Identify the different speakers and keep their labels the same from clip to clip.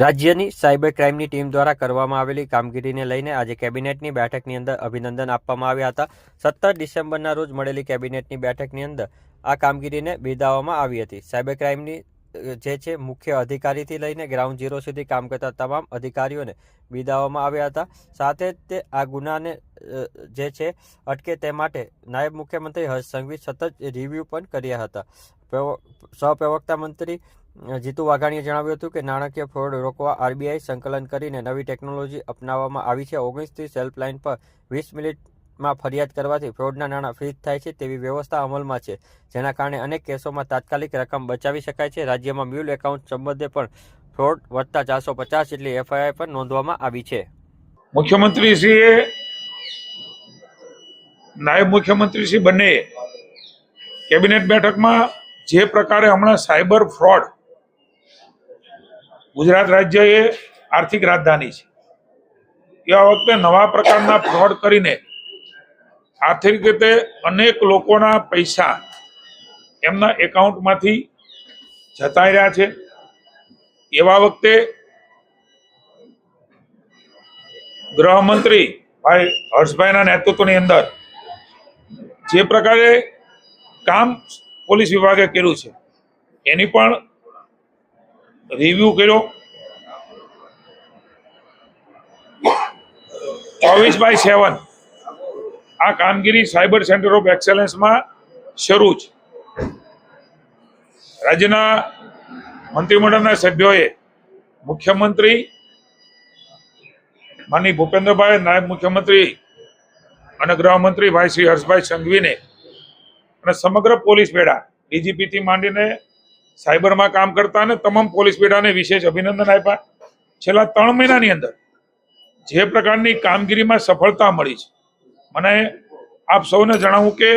Speaker 1: રાજ્યની cyber ક્રાઇમની team દ્વારા કરવામાં આવેલી કામગીરીને લઈને આજે કેબિનેટની બેઠકની અંદર અભિનંદન આપવામાં આવ્યા હતા. સત્તર ડિસેમ્બરના રોજ મળેલી કેબિનેટની બેઠકની અંદર આ કામગીરીને બિરદાવવામાં આવી હતી. સાયબર ક્રાઇમની જે છે, મુખ્ય અધિકારીથી લઈને ગ્રાઉન્ડ ઝીરો સુધી કામ કરતા તમામ અધિકારીઓને બિરદાવવામાં આવ્યા હતા. સાથે તે આ ગુનાને જે છે, અટકે તે માટે નાયબ મુખ્યમંત્રી હર્ષ સંઘવી સતત રિવ્યૂ પણ કર્યા હતા. પ્રવ- સહપ્રવક્તા મંત્રી જીતુ વાઘાણીએ જણાવ્યું હતું કે નાણાકીય ફ્રોડ રોકવા આરબીઆઈ સંકલન કરીને નવી ટેકનોલોજી અપનાવવામાં આવી છે. ઓગણીસથી હેલ્પલાઇન પર વીસ મિનિટમાં ફરિયાદ કરવાથી ફ્રોડના નાણાં ફ્રીજ થાય છે તેવી વ્યવસ્થા અમલમાં છે, જેના કારણે અનેક કેસોમાં તાત્કાલિક રકમ બચાવી શકાય છે. રાજ્યમાં મ્યુલ એકાઉન્ટ સંબંધે પણ ફ્રોડ વધતા ચારસો પચાસ જેટલી એફઆઈઆર પણ નોંધવામાં આવી છે.
Speaker 2: મુખ્યમંત્રીશ્રીએ નાયબ મુખ્યમંત્રીશ્રી બંને કેબિનેટ બેઠકમાં જે પ્રકારે હમણાં સાયબર ફ્રોડ ગુજરાત રાજ્ય એ આર્થિક રાજધાની છે. એવા વખતે નવા પ્રકારના ફ્રોડ કરીને આર્થિક રીતે અનેક લોકોના પૈસા એમના એકાઉન્ટમાંથી જતા રહ્યા છે. એવા વખતે ગૃહમંત્રી ભાઈ હર્ષભાઈના નેતૃત્વની અંદર જે પ્રકારે કામ પોલીસ વિભાગે કર્યું છે. એની પણ રિવ્યુ કર્યો. ચોવીસ બાય સેવન. આ કામગીરી સાયબર સેન્ટર ઓફ એક્સેલન્સમાં શરૂ છે. રાજ્યના મંત્રીમંડળના સભ્યોએ મુખ્યમંત્રી માની ભૂપેન્દ્રભાઈ, નાયબ મુખ્યમંત્રી અને ગૃહમંત્રી ભાઈ શ્રી હર્ષભાઈ સંઘવીને અને સમગ્ર પોલીસ બેડા ડીજીપીથી માંડીને સાયબરમાં કામ કરતા અને તમામ પોલીસ બેડાને વિશેષ અભિનંદન આપ્યા. છેલ્લા ત્રણ મહિનાની અંદર જે પ્રકારની કામગીરીમાં સફળતા મળી છે, મને આપ સૌને જણાવું કે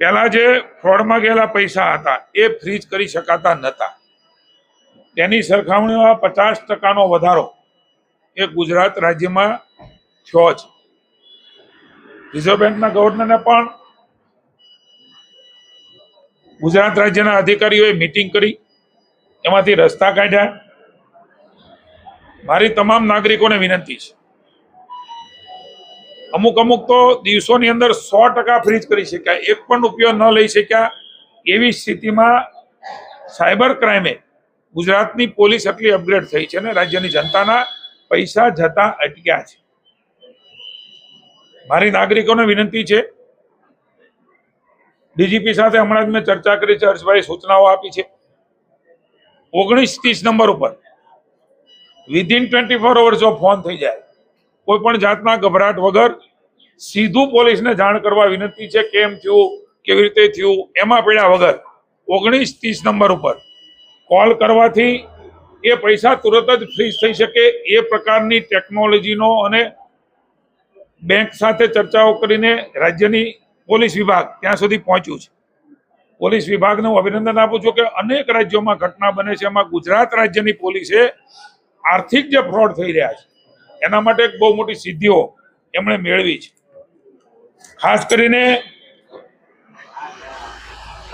Speaker 2: પહેલા જે ફ્રોડમાં ગયેલા પૈસા હતા, એ ફ્રીજ કરી શકાતા નહોતા. તેની સરખામણીમાં પચાસ ટકાનો વધારો એ ગુજરાત રાજ્યમાં થયો છે. રિઝર્વ બેંકના ગવર્નરને પણ ગુજરાત રાજ્યના અધિકારીઓએ મિટિંગ કરી. એમાંથી રસ્તા કાઢ્યા. મારી તમામ નાગરિકોને વિનંતી છે. અમુક અમુક તો દિવસોની અંદર સો ટકા ફ્રીજ કરી શક્યા. એક પણ ઉપયોગ ન લઈ શક્યા. એવી સ્થિતિમાં સાયબર ક્રાઇમે ગુજરાતની પોલીસ એટલી અપગ્રેડ થઈ છે ને રાજ્યની જનતાના પૈસા જતા અટક્યા છે. મારી નાગરિકોને વિનંતી છે ડીજીપી સાથે હમણાં જ મેં ચર્ચા કરી છે હર્ષભાઈ સૂચનાઓ આપી છે. ઓગણીસ ત્રીસ નંબર ઉપર વિધિન ટ્વેન્ટી ફોર અવર્સ જો ફોન થઈ જાય. કોઈ પણ જાતના ગભરાટ વગર સીધું પોલીસને જાણ કરવા વિનંતી છે, કેમ થયું, કેવી રીતે થયું, એમાં પડ્યા વગર ઓગણીસ ત્રીસ નંબર ઉપર કોલ કરવાથી એ પૈસા તુરત જ ફ્રીઝ થઈ શકે એ પ્રકારની ટેકનોલોજીનો અને બેંક સાથે ચર્ચાઓ કરીને રાજ્યની પોલીસ વિભાગ ત્યાં સુધી પહોંચ્યું છે. પોલીસ વિભાગને હું અભિનંદન આપું છું કે અનેક રાજ્યોમાં ઘટના બને છે. એમાં ગુજરાત રાજ્યની પોલીસે આર્થિક જે ફ્રોડ થઈ રહ્યા છે, એના માટે એક બહુ મોટી સિદ્ધિઓ એમણે મેળવી છે. ખાસ કરીને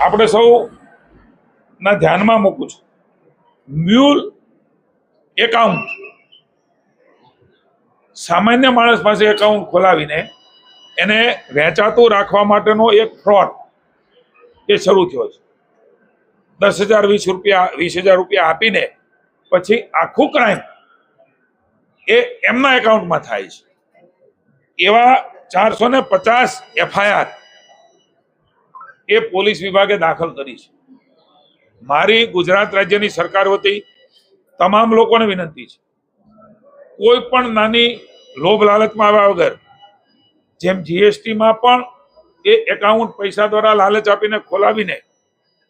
Speaker 2: આપણે સૌ ના ધ્યાનમાં મૂકું છું. Mule account. સામાન્ય માણસ પાસે એકાઉન્ટ ખોલાવીને એને વેચાતું રાખવા માટેનો એક ફ્રોડ એ શરૂ થયો છે. દસ હજાર, વીસ રૂપિયા, વીસ હજાર રૂપિયા આપીને પછી આખું ક્રાઇમ એ એમના એકાઉન્ટમાં થાય છે. એવા ચારસો ને પચાસ એફઆઈઆર એ પોલીસ વિભાગે દાખલ કરી છે. મારી ગુજરાત રાજ્યની સરકાર વતી તમામ લોકોને વિનંતી છે. કોઈ પણ નાની લોભ લાલચમાં આવ્યા વગર જેમ જીએસટીમાં પણ એ એકાઉન્ટ પૈસા દ્વારા લાલચ આપીને ખોલાવીને,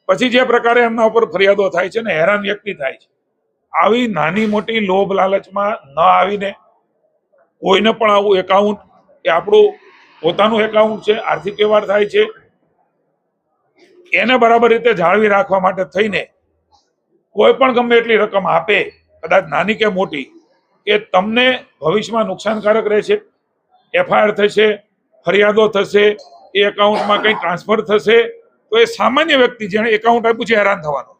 Speaker 2: પછી જે પ્રકારે એમના ઉપર ફરિયાદો થાય છે ને, હેરાન વ્યક્તિ થાય છે. આવી નાની મોટી લોભ લાલચમાં ન આવીને કોઈને પણ આવું એકાઉન્ટ એ આપણું પોતાનું એકાઉન્ટ છે, આર્થિક વ્યવહાર થાય છે, એને બરાબર રીતે જાળવી રાખવા માટે થઈને કોઈ પણ ગમે એટલી રકમ આપે, કદાચ નાની કે મોટી કે તમને ભવિષ્યમાં નુકસાનકારક રહેશે. એફઆઈઆર થશે, ફરિયાદો થશે, એ એકાઉન્ટમાં કંઈ ટ્રાન્સફર થશે, તો એ સામાન્ય વ્યક્તિ જેણે એકાઉન્ટ આપ્યું છે, હેરાન થવાનો.